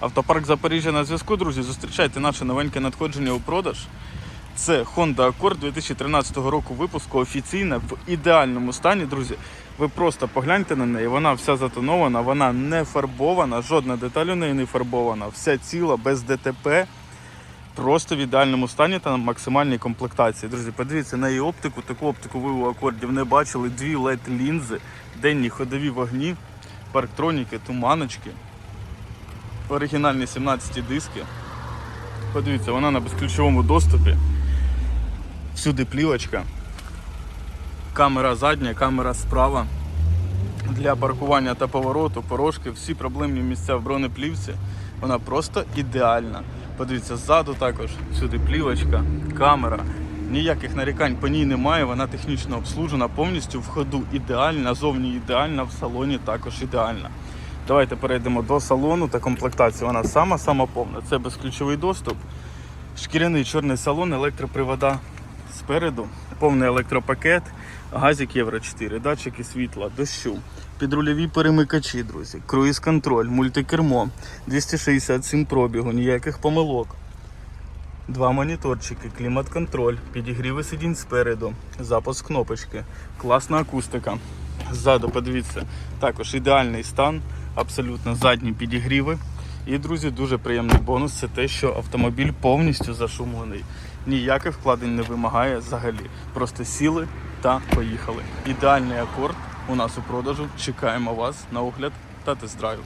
Автопарк Запоріжжя на зв'язку, друзі. Зустрічайте наше новеньке надходження у продаж. Це Honda Accord 2013 року випуску офіційна в ідеальному стані, друзі. Ви просто погляньте на неї, вона вся затонована, вона не фарбована, жодна деталь у неї не фарбована, вся ціла, без ДТП. Просто в ідеальному стані та на максимальній комплектації. Друзі, подивіться на її оптику. Таку оптику ви у акордів не бачили. Дві led лінзи, денні ходові вогні, парктроніки, туманочки, оригінальні 17 диски. Подивіться, вона на безключовому доступі. Всюди плівочка. Камера задня, камера справа. Для паркування та повороту, порожки, всі проблемні місця в бронеплівці. Вона просто ідеальна. Подивіться, ззаду також всюди плівочка, камера. Ніяких нарікань по ній немає, вона технічно обслужена, повністю в ходу ідеальна, зовні ідеальна, в салоні також ідеальна. Давайте перейдемо до салону та комплектації. Вона сама-сама повна. Це безключовий доступ, шкіряний чорний салон, електропривода спереду, повний електропакет, газик Євро 4, датчики світла, дощу, підрульові перемикачі, друзі, круїз-контроль, мультикермо, 267 пробігу, ніяких помилок. Два моніторчики, клімат-контроль, підігріви сидінь спереду, запуск кнопочки, класна акустика. Ззаду, подивіться, також ідеальний стан, абсолютно задні підігріви. І, друзі, дуже приємний бонус це те, що автомобіль повністю зашумлений. Ніяких вкладень не вимагає взагалі. Просто сіли та поїхали. Ідеальний акорд у нас у продажу. Чекаємо вас на огляд та тест-драйв.